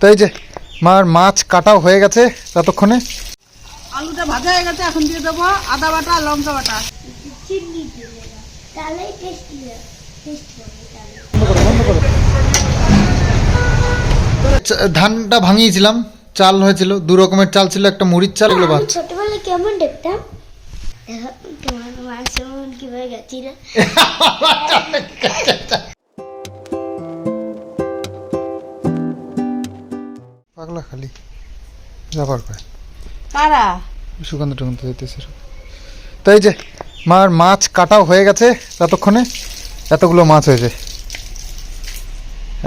তো এই যে মার মাছ কাটাও হয়ে গেছে ততক্ষণে আলুটা ভাজা হয়ে গেছে এখন দিয়ে দেবো আদা বাটা আর লঙ্কা বাটা। ধানটা ভাঙিয়েছিলাম চাল হয়েছিল দু রকমের চাল ছিল একটা মুড়ির চাল এগুলো ভাত ছোটবেলায় কেমন দেখতাম? তোমার মাংস কীভাবে গেছি না পাগলা খালি। যাবার করে কারা? সুগন্ধ টুগন্ধ দিতেছে তাই যে মার মাছ কাটাও হয়ে গেছে ততক্ষণে এতগুলো মাছ হয়েছে।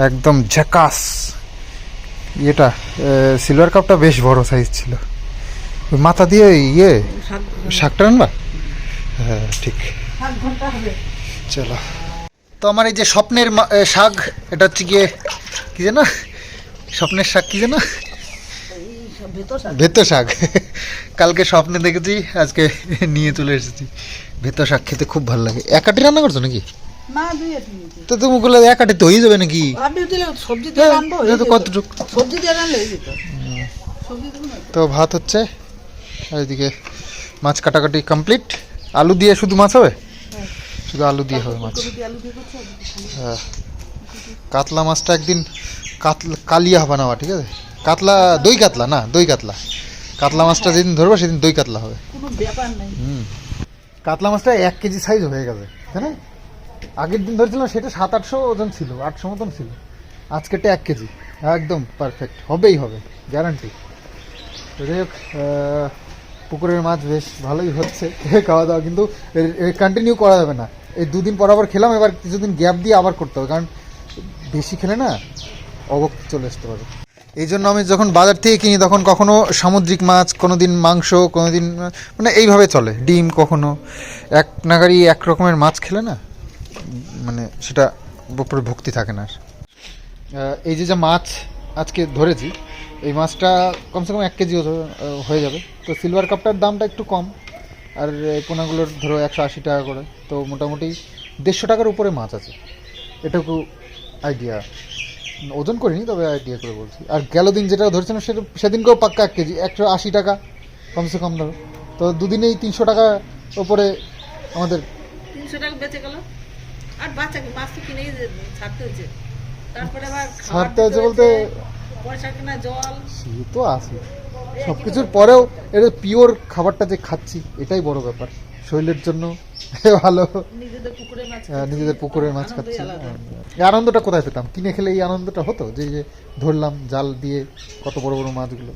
একদম ঝাকাস। ইয়েটা সিলভার কাপটা বেশ বড় সাইজ ছিল। মাথা দিয়ে ইয়ে শাকটা আনবা? হ্যাঁ ঠিক। চলো। তো আমার এই যে স্বপ্নের শাক এটা হচ্ছে গিয়ে কি যেন? স্বপ্নের শাক কি যেন? এই ভেতর শাক। ভেতো শাক। কালকে স্বপ্নে দেখেছি আজকে নিয়ে চলে এসেছি। ভেতো শাক খেতে খুব ভালো লাগে। একাটি রান্না করছ নাকি? তো তুমি বলে একাটি তো হয়ে যাবে নাকি? সবজি এটা তো সবজি হয়ে ভাত হচ্ছে। আর এদিকে মাছ কাটাকাটি কমপ্লিট। আলু দিয়ে শুধু মাছ হবে? শুধু আলু দিয়ে হবে মাছ। হ্যাঁ। কাতলা মাছটা একদিন কাতলা কালিয়া বানাবা ঠিক আছে? কাতলা দই কাতলা না দই কাতলা। কাতলা মাছটা যেদিন ধরবো সেদিন দই কাতলা হবে। কোনো ব্যাপার নেই। হুম। কাতলা মাছটা এক কেজি সাইজ হয়ে গেছে তাই না? আগের দিন ধরেছিলাম সেটা সাত আটশো ওজন ছিল আটশো মতন ছিল। আজকেরটা এক কেজি একদম পারফেক্ট হবেই হবে গ্যারান্টি যাই হোক পুকুরের মাছ বেশ ভালোই হচ্ছে খাওয়া দাওয়া কিন্তু কন্টিনিউ করা যাবে না। এই দুদিন পর আবার খেলাম এবার কিছুদিন গ্যাপ দিয়ে আবার করতে হবে কারণ বেশি খেলে না অবক্তি চলে আসতে পারে। এই জন্য আমি যখন বাজার থেকে কিনি, তখন কখনো সামুদ্রিক মাছ কোনো দিন মাংস কোনো দিন মানে এইভাবে চলে। ডিম কখনো। এক নাগারি এক রকমের মাছ খেলে না মানে সেটা উপরে ভক্তি থাকে না এই যে যে মাছ আজকে ধরেছি, এই মাছটা কমসে কম এক কেজি হয়ে যাবে। তো সিলভার কাপটার দামটা একটু কম। আর পোনাগুলোর ধরো একশো আশি টাকা করে। তো মোটামুটি দেড়শো টাকার উপরে মাছ আছে। এটুকু আইডিয়া ওজন করিনি তবে আইডিয়া করে বলছি। আর গেল দিন যেটা ধরেছিলাম সেটা সেদিনকেও পাক্কা এক কেজি একশো আশি টাকা কমসে কম ধরো। তো দুদিনেই তিনশো টাকা ওপরে আমাদের তিনশো টাকা বেঁচে গেল। আর বাচ্চাকে মাছ তো কিনেই ছাড়তে হয়েছে তারপরে আবার ছাড়তে হয়েছে বলতে পয়সা কেনা জল। সে তো আছে। সব কিছুর পরেও এটা পিওর খাবারটা যে খাচ্ছি এটাই বড় ব্যাপার। শরীরের জন্য ভালো। নিজেদের পুকুরের মাছ আনন্দই খাচ্ছি। এই আনন্দটা কোথায় পেতাম? কিনে খেলে এই আনন্দটা হতো? যে যে ধরলাম জাল দিয়ে কত বড় বড় মাছগুলো।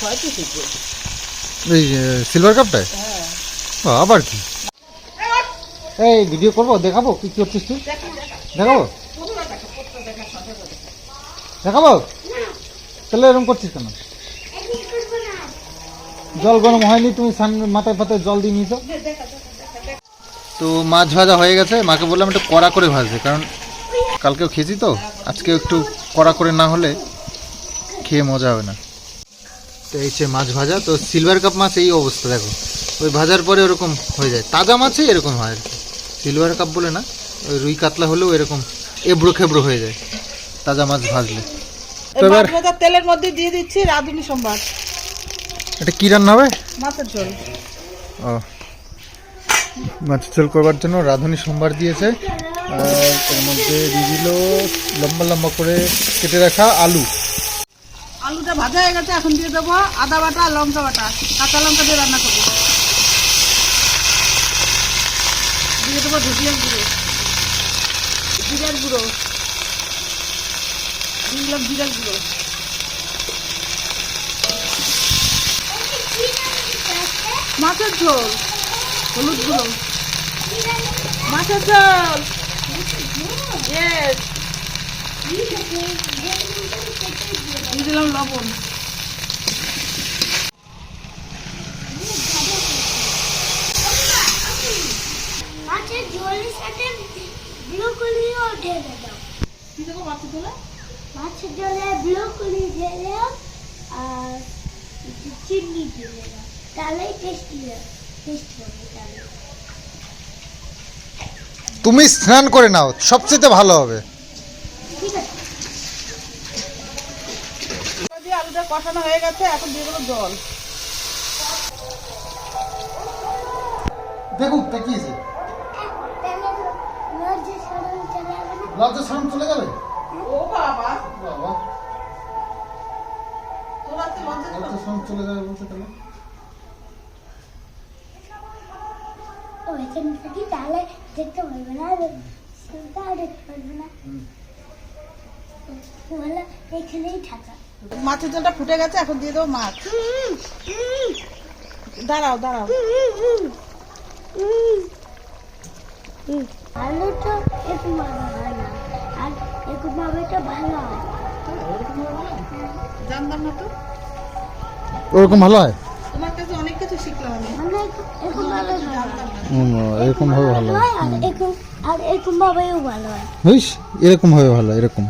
ছয় পিস ছয় এই সিলভার কাপটায় আবার কি? এই ভিডিও করব, দেখাবো? কি করছিস তুই? দেখাবো? দেখাবো? তাহলে এরকম করছিস কেন? জল গরম হয়নি, তুমি মাথায় ফাতায় জল দিয়ে নিয়েছো? তো মাছ ভাজা হয়ে গেছে। মাকে বললাম একটু কড়া করে ভাজবে কারণ কালকেও খেয়েছি তো। আজকে একটু কড়া করে না হলে খেয়ে মজা হবে না। তো এই যে মাছ ভাজা তো সিলভার কাপ মাছ এই অবস্থা দেখো। ওই ভাজার পরে ওরকম হয়ে যায়। তাজা মাছই এরকম হয় আর কি। সিলভার কাপ বলে না ওই রুই কাতলা হলেও এরকম এবড়ো খেবড়ো হয়ে যায় তাজা মাছ ভাজলে। এবার তেলের মধ্যে দিয়ে দিচ্ছি রাঁধুনি সম্বাদ এটা কী রান্না হবে? মাছের ঝোল। ও। মাছের ঝোল করবার জন্য রাঁধুনি সোমবার দিয়েছে। আর এর মধ্যে দিয়ে দিল লম্বা লম্বা করে কেটে রাখা আলু। আলুটা ভাজা হয়ে গেছে এখন দিয়ে দেবো আদা বাটা লঙ্কা বাটা। কাঁচা লঙ্কা দিয়ে রান্না করব। দিয়ে দেবো ধুতিয়ার গুঁড়ো। জিরার গুঁড়ো। দিলাম জিরার গুঁড়ো। মাছের ঝোল। হলুদ গুঁড়ো। মাছের ঝোল। Yes, দিয়ে দিলাম লবণ। মাছের ঝোলের সাথে ব্রোকলিও ঢেলে দাও। কি দেবো মাছের ঝোলে মাছের জলে ব্রোকলি দিলাম আর একটু চিনি দিলাম তাহলেই টেস্টি টেস্ট হবে তাহলে। তুমি স্নান করে নাও সবচেয়ে ভালো হবে ঠিক আছে দিয়ে আলুটা কষানো হয়ে গেছে এখন দিয়ে দেবো জল। দেখুন তাকিয়েছে লজ্জা চলে যাবে? ও বাবা। বাবা। লজ্জা? চলে যাবে তাহলে ও এখানে তাহলে দেখতে পারবে না দেখতে পারবে না। থাকা মাছের ঝোলটা ফুটে গেছে এখন দিয়ে দেবো মাছ। দাঁড়াও দাঁড়াও। এরকম হয় না আর এরকম ভাবে তো ভালো হয়? জানতাম না তো? ওরকম ভালো হয়? তোমার কাছে অনেক কিছু শিখলাম আমি। এরকম ভাবে ভালো হয়। এরকম ভাবে ভালো হয়। আর এরকম ভাবেও ভালো হয়। এরকম ভাবে ভালো এরকম।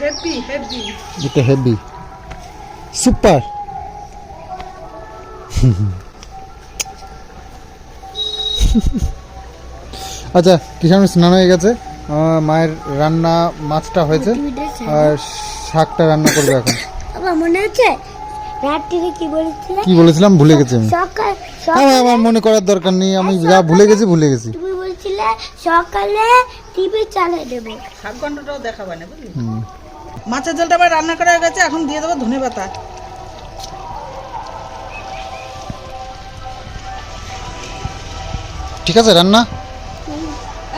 হেভি হেভি এটা হেভি সুপার আচ্ছা কিষান স্নান হয়ে গেছে। মায়ের রান্না মাছটা হয়েছে। আর শাকটা রান্না করবে এখন। আমার মনে আছে রাত্রিরে কি বলেছিলে? কি বলেছিলাম? ভুলে গেছি আমি। সকাল আমার মনে করার দরকার নেই। আমি যা ভুলে গেছি ভুলে গেছি। তুমি বলছিলে সকালে টিভি চালিয়ে দেবো। গন্ধটাও দেখাবে না বুঝলি। মাছের ঝোলটা আবার রান্না করা হয়ে গেছে এখন দিয়ে দেবো ধনে পাতা। ঠিক আছে রান্না?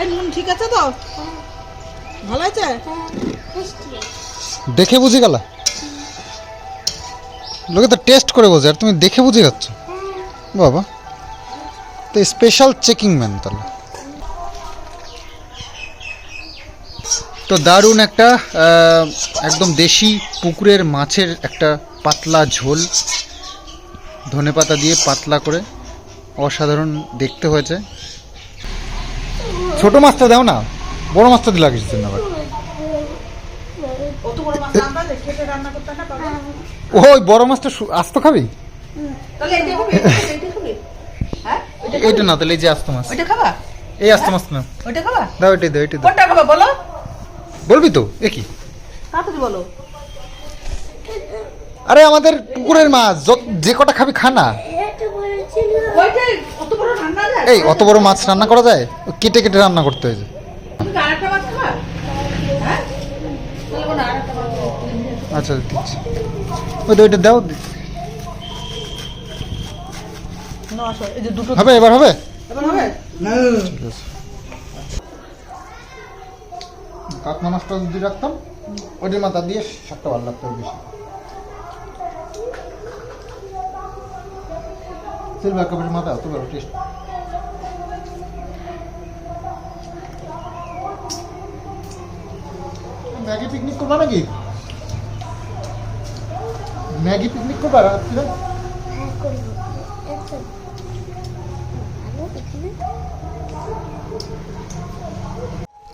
এই নুন ঠিক আছে তো? ভালো আছে দেখে বুঝে গেলা? লোকে তো টেস্ট করে বোঝে আর তুমি দেখে বুঝে যাচ্ছ। বাবা তো স্পেশাল চেকিং ম্যান তাহলে। তো দারুণ একটা একদম দেশি পুকুরের মাছের একটা পাতলা ঝোল। ধনেপাতা দিয়ে পাতলা করে অসাধারণ দেখতে হয়েছে। ছোট মাছটা দাও না বড় মাছটা দিলা কিছু জন্য আবার। অত বড় মাছ? রান্না যে খেতে রান্না করতে না ওই বড় মাছটা সু- আস্ত খাবি? এইটা খাবে এইটা খাবে, এইটা খাবে হ্যাঁ? খাবে? এইটা না তাহলে এই যে আস্ত মাছ। ওইটা খাবা? এই আস্ত মাছ না। ওইটা খাবা? দাও এটাই দাও এটাই দাও। বলো? বলবি তো এ কি? তাড়াতাড়ি বলো। আরে আমাদের পুকুরের মাছ যত- যে কটা খাবি খা না। এটা বলেছিল ওইটাই অত বড় রান্না যায়? এই অত বড় মাছ রান্না করা যায়? ও কেটে কেটে রান্না করতে হয়েছে হ্যাঁ। আচ্ছা দিচ্ছি। ওই তো ওইটা দাও নাও এই যে দুটো হবে এবার হবে? এবার হবে? কাতলা মাছটা যদি রাখতাম ওইটার মাথা দিয়ে শাকটা ভালো লাগতো বেশি। সিলভার কাপের মাথা অত বড় টেস্ট ম্যাগি পিকনিক করবা নাকি? ম্যাগি পিকনিক করবা রাত্রিরে হ্যাঁ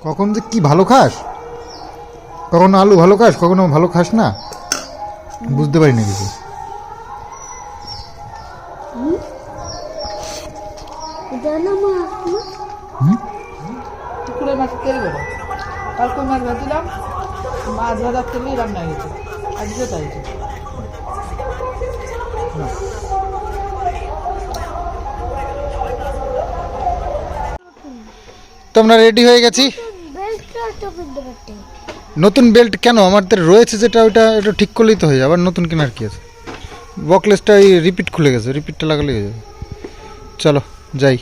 কখন যে কি ভালো খাস? কখনো আলু ভালো খাস কখনো ভালো খাস না? বুঝতে পারি না কিছু মাছ তেল কালকে মাছ মাছ ভাজার তেলেই রান্না হয়েছে আজকে তাই হয়েছে। তো আমরা রেডি হয়ে গেছি বেল্টটা তো কিনতে পারতে নতুন বেল্ট কেন? আমাদের রয়েছে যেটা, ওইটা এটা ঠিক করলেই তো হয়ে যাবে আবার নতুন কেনার কি আছে? বকলেসটা এই রিপিট খুলে গেছে রিপিটটা লাগালেই হয়ে যাবে। চলো, যাই।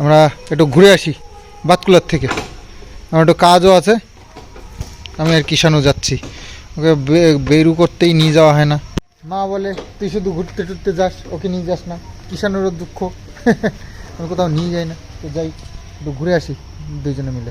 আমরা একটু ঘুরে আসি বাতকুলার থেকে। আমার একটু কাজও আছে। আমি আর কিষানও যাচ্ছি। ওকে বেরু করতেই নিয়ে যাওয়া হয় না। মা বলে, তুই শুধু ঘুরতে টুরতে যাস, ওকে নিয়ে যাস না। কিষানেরও দুঃখ। আমি কোথাও নিয়ে যাই না। তো যাই, একটু ঘুরে আসি দুইজনে মিলে।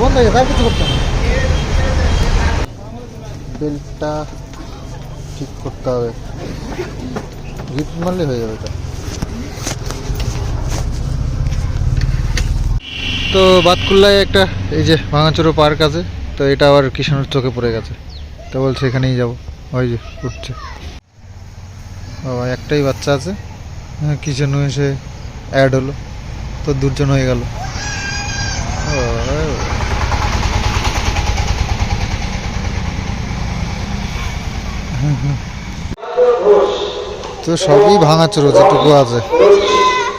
বন্ধ হয়ে গেছে বন্ধ গেছে আর কিছু করতে হবে বেল্টটা ঠিক করতে হবে। গ্রিপ মারলে হয়ে যাবে এটা। তো বাতকুল্লায় একটা এই যে ভাঙাচোরো পার্ক আছে তো এটা আবার কিষাণুর চোখে পড়ে গেছে। তো বলছে এখানেই যাব। ওই যে উঠছে। ও একটাই বাচ্চা আছে। হ্যাঁ কিষাণু এসে অ্যাড হলো। তো দুজন হয়ে গেল ও, হুম, হুম। তো সবই ভাঙা ভাঙাচোরো, যেটুকু আছে।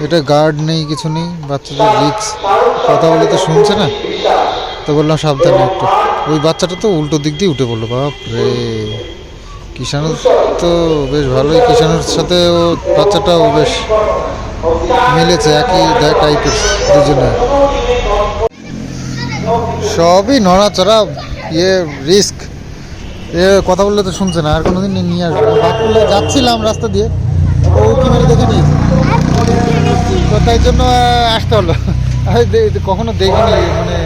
এটা গার্ড নেই, কিছু নেই, বাচ্চাদের রিক্স কথা বলে তো শুনছে না? তো বললাম, সাবধানে একটু। ওই বাচ্চাটা তো উল্টো দিক দিয়ে উঠে পড়ল বাপ রে তো বেশ ভালোই, কিষাণুর সাথে ও বাচ্চাটাও বেশ মিলেছে, একই টাইপের দুজনে সবই নড়াচড়া ইয়ে রিস্ক এ, কথা বললে তো শুনছে না, আর কোনোদিন নিয়ে আসব বাকুলে যাচ্ছিলাম রাস্তা দিয়ে, ও কি মেরে দেখে নিয়েছে? তো তাই জন্য আসতে হলো কখনো দেখিনি মানে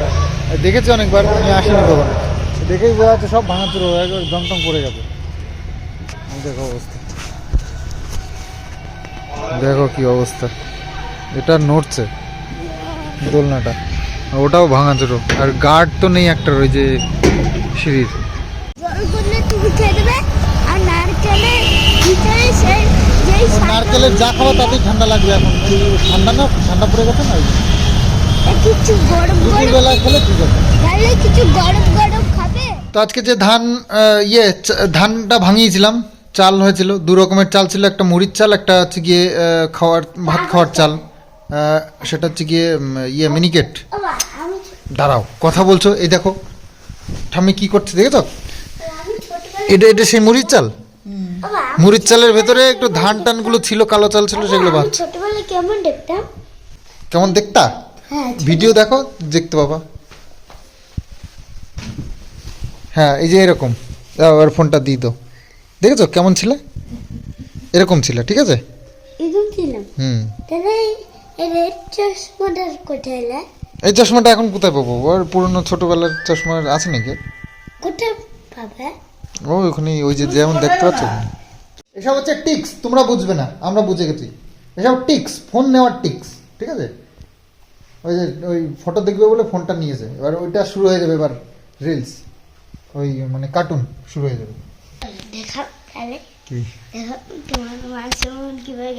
দেখেছি অনেকবার, আমি আসিনি কখনো। দেখেই বোঝা যাচ্ছে সব ভাঙাচুরো একবার জমটম পড়ে গেছে। দেখো অবস্থা। দেখো কি অবস্থা। এটা নড়ছে দোলনাটা। ওটাও ভাঙাচুরো। আর গার্ড তো নেই একটা, ওই যে সিঁড়ির। করলে তুমি খেয়ে দেবে। আর নারকেলের ভিতরে সেই যেই নারকেলের যা খাওয়া তাতেই ঠান্ডা লাগবে এখন। ঠান্ডা না ঠান্ডা পড়ে গেছে না? কিছু গরম গরম বেলা খেলে ঠিক আছে। তাহলে কিছু গরম গরম খাবে? তো আজকে যে ধান ইয়ে ধানটা ভাঙিয়েছিলাম চাল হয়েছিল। দু রকমের চাল ছিল একটা মুড়ির চাল একটা হচ্ছে গিয়ে খাওয়ার ভাত খাওয়ার চাল। সেটা হচ্ছে গিয়ে ইয়ে মিনিকেট। দাঁড়াও কথা বলছো এই দেখো। ঠাম্মি কি করছে দেখেছ? এটা এটা সেই মুড়ির চাল? বাবা মুড়ির চালের ভেতরে একটু ধান টানগুলো ছিল কালো চাল ছিল সেগুলো ছোটবেলায় কেমন দেখতাম? কেমন দেখতা? হ্যাঁ ভিডিও দেখো দেখতে পাবা। হ্যাঁ এই যে এরকম। দাও, আর ফোনটা দিই তো দেখেছ কেমন ছিল? এরকম ছিল ঠিক আছে? এরকম ছিলাম হুম। এই চশমাটা এখন কোথায় পাবো? ওর পুরনো ছোটবেলার চশমা আছে নাকি? কোথায় পাবে? ও ওখানে ওই যে যেমন দেখতে পাচ্ছ? এসব হচ্ছে টিক্স তোমরা বুঝবে না আমরা বুঝে গেছি। এসব টিক্স ফোন নেওয়ার টিক্স ঠিক আছে? ওই যে ওই ফটো দেখবে বলে ফোনটা নিয়েছে এবার ওইটা শুরু হয়ে যাবে এবার রিলস ওই মানে কার্টুন শুরু হয়ে যাবে। দেখা কি? দেখো তোমার সেমন কীভাবে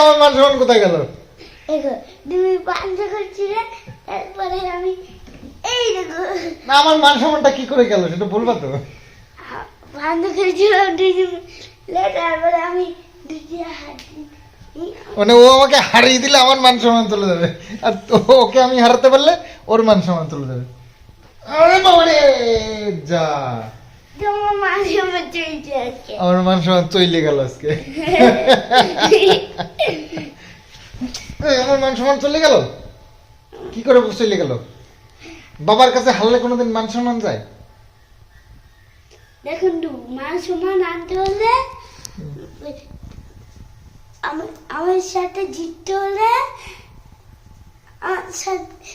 আমার মান কোথায় গেল? তুমি পাঞ্জ করছিলে তারপরে আমি এই দেখো না আমার মান সম্মানটা কি করে গেল সেটা বলবা তো। আমি দুটি মানে ও আমাকে হারিয়ে দিলে আমার মান সম্মান চলে যাবে। আর তো- ওকে আমি হারাতে পারলে ওর মান সম্মান চলে যাবে। আরে বাবা যা। আমার মান সম্মান চলে গেল আজকে। আমার মান সম্মান চলে গেল? কি করে চলে গেল? বাবার কাছে হারলে কোনোদিন মান সম্মান যায়? দেখুন মান সমান আনতে হলে আমার সাথে জিততে হলে আমার সাথে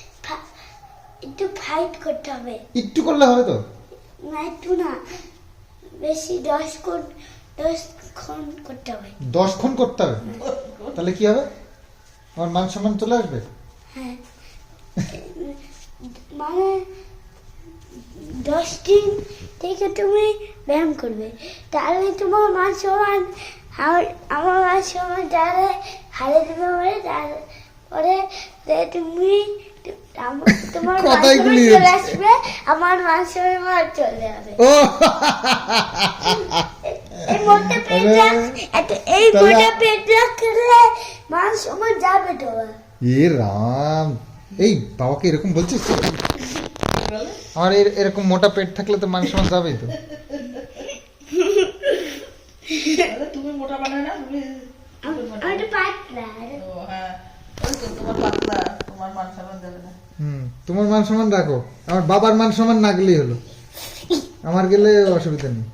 একটু ফাইট করতে হবে। একটু করলে হবে তো? না একটু না বেশি দশ কোন দশ খন করতে হবে। দশ খুন করতে হবে? তাহলে কি হবে? আমার মান সম্মান চলে আসবে? হ্যাঁ। মানে দশ দিন থেকে তুমি ব্যায়াম করবে। তাহলে তোমার মান সমান আমার মান সমান তাহলে হারে দেবে বলে তারপরে তুমি তোমার কথাই গুলিয়ে চলে আসবে আমার সমান চলে যাবে। এই মোটা পেট রাখ- এই মোটা পেট রাখলে সমান যাবে তোমার। এ রাম। এই বাবাকে এরকম বলছিস? আমার এর- এরকম মোটা পেট থাকলে তো মান সম্মান যাবেই তো। তুমি মোটা বানায় না তুমি হ্যাঁ। ওই তো তোমার মান সম্মান দেবে না। হুম তোমার মান সম্মান রাখো। আমার বাবার মান সম্মান না গেলেই হলো। আমার গেলে অসুবিধা নেই।